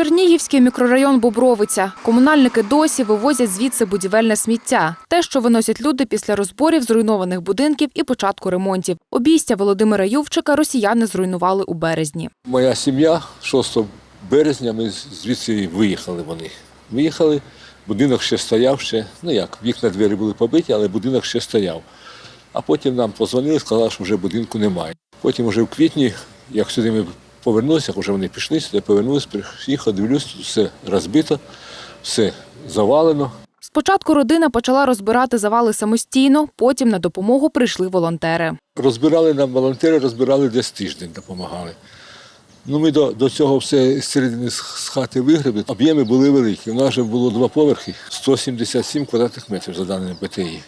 Чернігівський мікрорайон Бобровиця. Комунальники досі вивозять звідси будівельне сміття. Те, що виносять люди після розборів зруйнованих будинків і початку ремонтів. Обійстя Володимира Ювчика росіяни зруйнували у березні. Моя сім'я 6 березня ми звідси виїхали вони. Виїхали, будинок ще стояв, ще, ну як, вікна двері були побиті, але будинок ще стояв. А потім нам позвонили, сказали, що вже будинку немає. Потім вже в квітні, як сюди ми повернулися, як вже вони пішли, сюди повернулися, приїхав, дивлюсь, тут все розбито, все завалено. Спочатку родина почала розбирати завали самостійно, потім на допомогу прийшли волонтери. Розбирали нам волонтери, розбирали десь тиждень, допомагали. Ну, ми до, до цього все з середини з з хати вигребли. Об'єми були великі. У нас вже було два поверхи, 177 квадратних метрів за даними БТІ.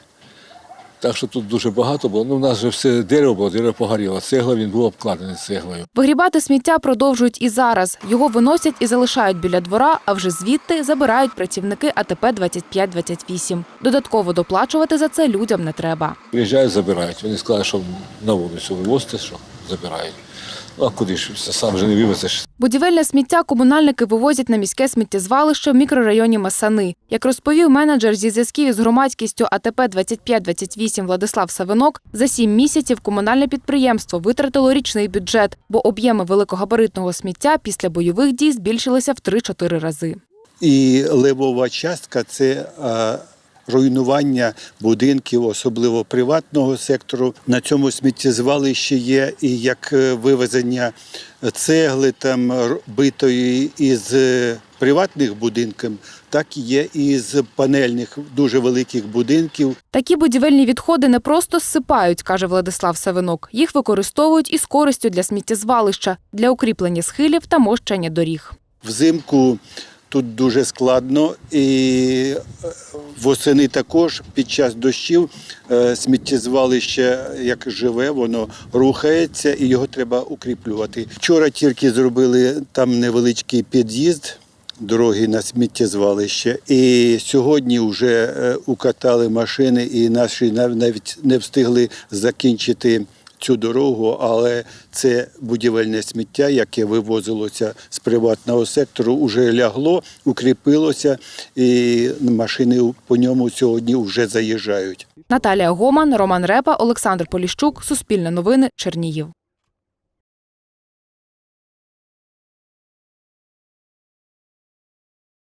Так що тут дуже багато було. Ну, у нас вже все дерево було, дерево погоріло. Цегла він був обкладений цеглою. Вигрібати сміття продовжують і зараз. Його виносять і залишають біля двора, а вже звідти забирають працівники АТП 2528. Додатково доплачувати за це людям не треба. Приїжджають, забирають. Вони сказали, що на вулицю вивозити, що забирають. А куди ж це сам же не вивезеш. Будівельне сміття комунальники вивозять на міське сміттєзвалище в мікрорайоні Масани. Як розповів менеджер зі зв'язків із громадськістю АТП 2528 Владислав Савинок, за сім місяців комунальне підприємство витратило річний бюджет, бо об'єми великогабаритного сміття після бойових дій збільшилися в 3-4 рази. І левова частка це руйнування будинків, особливо приватного сектору. На цьому сміттєзвалищі є і як е, вивезення цегли там битої із е, приватних будинків, так і є і з панельних дуже великих будинків. Такі будівельні відходи не просто зсипають, каже Владислав Савинок. Їх використовують із користю для сміттєзвалища, для укріплення схилів та мощення доріг. Взимку тут дуже складно, і е, восени також під час дощів е, сміттєзвалище, як живе, воно рухається і його треба укріплювати. Вчора тільки зробили там невеличкий під'їзд. Дороги на сміттєзвалище. І сьогодні вже е, укатали машини, і наші нав- навіть не встигли закінчити цю дорогу, але це будівельне сміття, яке вивозилося з приватного сектору, вже лягло, укріпилося, і машини по ньому сьогодні вже заїжджають. Наталія Гоман, Роман Репа, Олександр Поліщук, Суспільне новини, Чернігів.